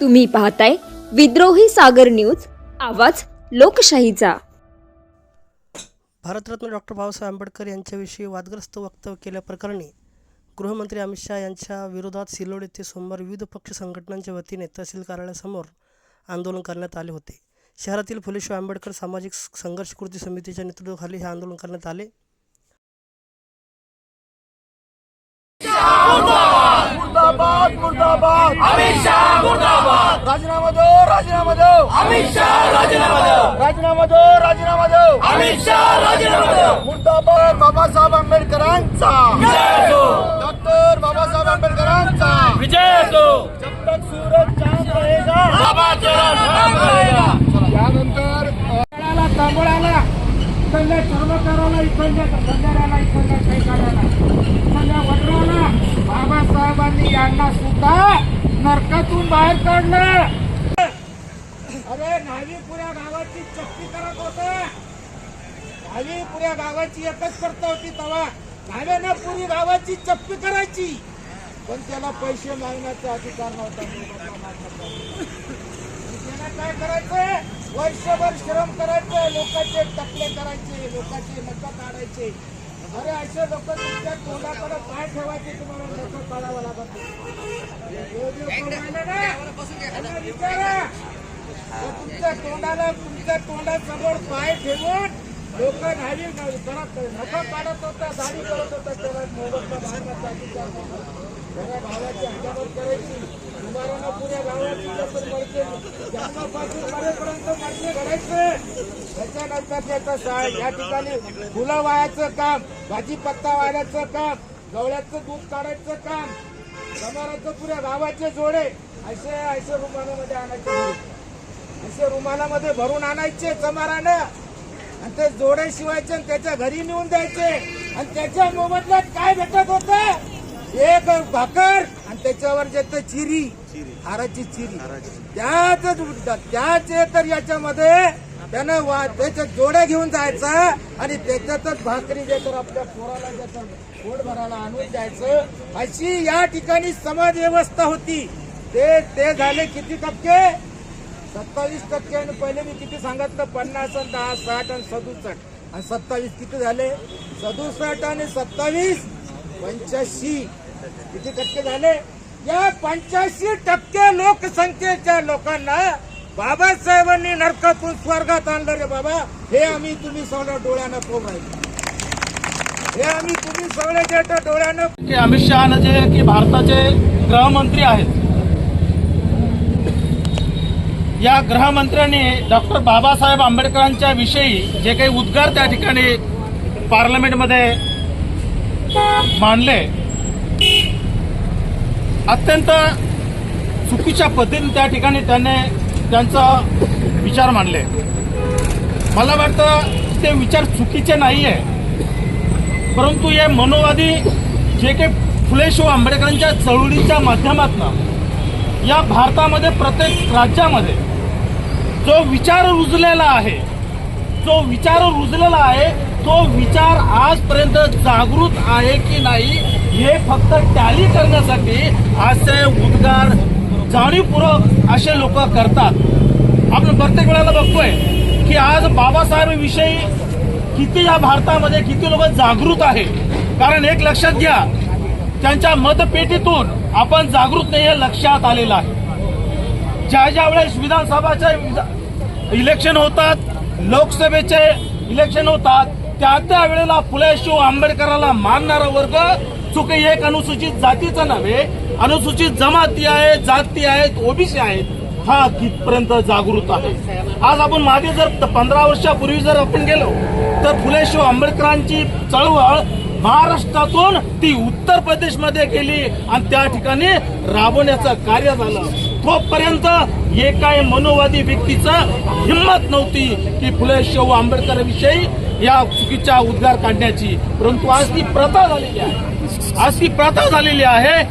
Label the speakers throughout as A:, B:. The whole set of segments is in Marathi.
A: तुम्ही पाहताय विद्रोही सागर न्यूज आवाज लोकशाहीचा.
B: भारतरत्न डॉक्टर बाबासाहेब आंबेडकर यांच्याविषयी वादग्रस्त वक्तव्य केल्याप्रकरणी गृहमंत्री अमित शहा यांच्या विरोधात सिल्लोड येथे सोमवार विविध पक्ष संघटनांच्या वतीने तहसील कार्यालयासमोर आंदोलन करण्यात आले होते. शहरातील फुलेश्वर आंबेडकर सामाजिक संघर्ष कृती समितीच्या नेतृत्वाखाली हे आंदोलन करण्यात आले.
C: मुर्दाबाद मुर्दाबाद. अमित शाह मुर्दाबाद. राजीनामा दो राजीनामा दो अमित शाह राजीनामा दो राजीनामा दो राजीनामा दो अमित शाह राजीनामा दो मुर्दाबाद बाबासाहेब आंबेडकरांचा डॉक्टर बाबासाहेब आंबेडकरांचा
D: विजय असो
C: जब तक सूरज चांद रहेगा
D: बाबा तेरा नाम रहेगा
C: त्यानंतर
E: तांबळाला तांबळाला इकडल्या कर्मकाराला इकडल्या बंधाऱ्याला इकडल्या कैकाऱ्याला इकडल्या वडराला. बाबासाहेबांनी यांना सुद्धा नरकातून बाहेर काढलं. अरे नावीपुऱ्या गावाची चक्की करत होत नावीपुऱ्या गावाची एकच करता होती तवा. नाव्यानं पुरी गावाची चप्पी करायची. पण त्याला पैसे मागण्याचा अधिकार नव्हता. काय करायचं वर्षभर श्रम करायचं लोकांचे टकले करायचे लोकांचे नख काढायचे. अरे असे लोक तुमच्या तोंडाकडे पाय ठेवायचे तुम्हाला नख काढावं लागत विचारा. तुमच्या तोंडाला तुमच्या तोंडासमोर पाय ठेवून लोक नाही नख काढत होता दाढी करत होता त्याला मोबदला मागण्याचा पुऱ्या त्याच्यानंतर या ठिकाणी फुलं वायाचं काम भाजीपत्ता वाढायचं काम गवळ्याचं दूध काढायचं काम समाराचं पुऱ्या गावाचे जोडे असे असे रुमानामध्ये आणायचे असे रुमानामध्ये भरून आणायचे समारानं आणि ते जोडे शिवायचे आणि त्याच्या घरी नेऊन द्यायचे. आणि त्याच्या मोबदल्यात काय भेटत होतं? एक भाकर आणि त्याच्यावर जेत चिरी हाराची चिरी. त्याच त्याच तर याच्यामध्ये त्यानं वा त्याच्या जोड्या घेऊन जायचा आणि त्याच्यातच भाकरी जे तर आपल्या पोराला ज्याचं पोट भरायला आणून द्यायचं अशी या ठिकाणी समाज व्यवस्था होती. ते ते झाले किती टक्के? सत्तावीस टक्के आणि पहिले मी किती सांगितलं? पन्नास आणि दहा साठ आणि सदुसष्ट. आणि सत्तावीस किती झाले? सदुसष्ट आणि सत्तावीस? पंच्याऐंशी. किती टक्के झाले? या पंच्याऐंशी टक्के लोकसंख्येच्या लोकांना बाबासाहेबांनी नरकातून स्वर्गात आणलं रे बाबा. हे आम्ही तुम्ही सगळं डोळ्यानं पोग हे आम्ही तुम्ही सगळे ज्या डोळ्यानं
D: की अमित शहानं जे की भारताचे गृहमंत्री आहेत. या गृहमंत्र्यांनी डॉक्टर बाबासाहेब आंबेडकरांच्या विषयी जे काही उद्गार त्या ठिकाणी पार्लमेंटमध्ये मांडले. अत्यंत चुकीच्या पद्धतीने त्या ठिकाणी त्याने त्यांचा विचार मांडले. मला वाटतं ते विचार चुकीचे नाही आहे परंतु हे मनोवादी जे काही फुले शाहू आंबेडकरांच्या चळवळीच्या माध्यमातून या भारतामध्ये प्रत्येक राज्यामध्ये जो विचार रुजलेला आहे जो विचार रुजलेला आहे तो विचार आजपर्यंत जागृत आहे की नाही हे फक्त टॅली करण्यासाठी असे उद्गार जाणीवपूर्वक असे लोक करतात. आपण प्रत्येक वेळेला बघतोय की आज बाबासाहेब विषयी किती या भारतामध्ये किती लोक जागृत आहे कारण एक लक्षात घ्या त्यांच्या मतपेटीतून आपण जागृत नाही हे लक्षात आलेलं आहे. ज्या ज्या वेळेस विधानसभाचे इलेक्शन होतात लोकसभेचे इलेक्शन होतात त्या त्या वेळेला फुले शिव आंबेडकराला मानणारा वर्ग चुक एक अनुसूचित जातीचा नव्हे अनुसूचित जमाती आहेत जाती आहेत ओबीसी आहेत हा कितपर्यंत जागृत आहे. आज आपण मागे जर पंधरा वर्षापूर्वी जर आपण गेलो तर फुले शिव आंबेडकरांची चळवळ महाराष्ट्रातून ती उत्तर प्रदेशमध्ये गेली आणि त्या ठिकाणी राबवण्याचं कार्य झालं. तोपर्यंत एका मनोवादी व्यक्तीचं हिंमत नव्हती की फुले शाहू आंबेडकर विषयी या चुकीच्या उद्गार काढण्याची. परंतु आज ती प्रथा झालेली आहे. आज ती प्रथा झालेली आहे.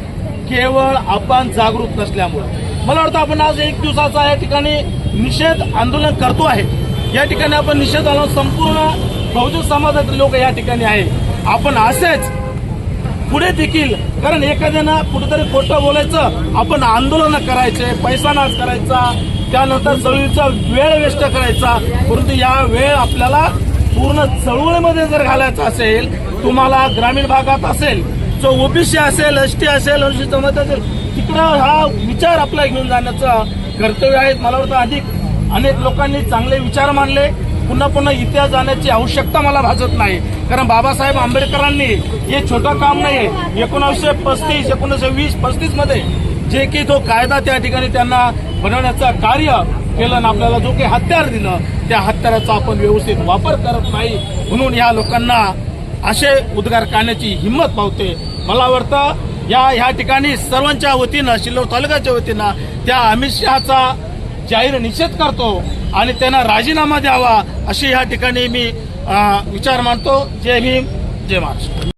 D: केवळ आपण जागृत नसल्यामुळे. मला वाटतं आपण आज एक दिवसाचा या ठिकाणी निषेध आंदोलन करतो आहे. या ठिकाणी आपण निषेध आलो संपूर्ण बहुजन समाजातील लोक या ठिकाणी आहे. आपण असेच पुढे देखील कारण एखाद्यानं कुठेतरी खोटं बोलायचं आपण आंदोलन करायचे पैसा नाश करायचा त्यानंतर चळवळीचा वेळ वेस्ट करायचा परंतु या वेळ आपल्याला पूर्ण चळवळीमध्ये जर घालायचं असेल तुम्हाला ग्रामीण भागात असेल जो ओबीसी असेल एस टी असेल अनुसूचित जमात असेल तिकडं हा विचार आपला घेऊन जाण्याचं कर्तव्य आहे. मला वाटतं अधिक अनेक लोकांनी चांगले विचार मांडले. पुन्हा पुन्हा इतिहास जाण्याची आवश्यकता मला भासत नाही. कारण बाबासाहेब आंबेडकरांनी हे छोटं काम नाही एकोणीसशे पस्तीस एकोणीसशे वीस पस्तीसमध्ये जे की तो कायदा त्या ठिकाणी त्यांना बनवण्याचं कार्य केलं आणि आपल्याला जो काही हत्यार दिलं त्या हत्याराचा आपण व्यवस्थित वापर करत नाही. म्हणून या लोकांना असे उद्गार काढण्याची हिंमत पावते मला वाटतं या ह्या ठिकाणी सर्वांच्या वतीनं शिल्लोड तालुक्याच्या वतीनं त्या अमित शहाचा जाहीर निषेध करतो आणि त्यांना राजीनामा द्यावा अशी ह्या ठिकाणी मी विचार मांडतो जय भीम जय महाराष्ट्र.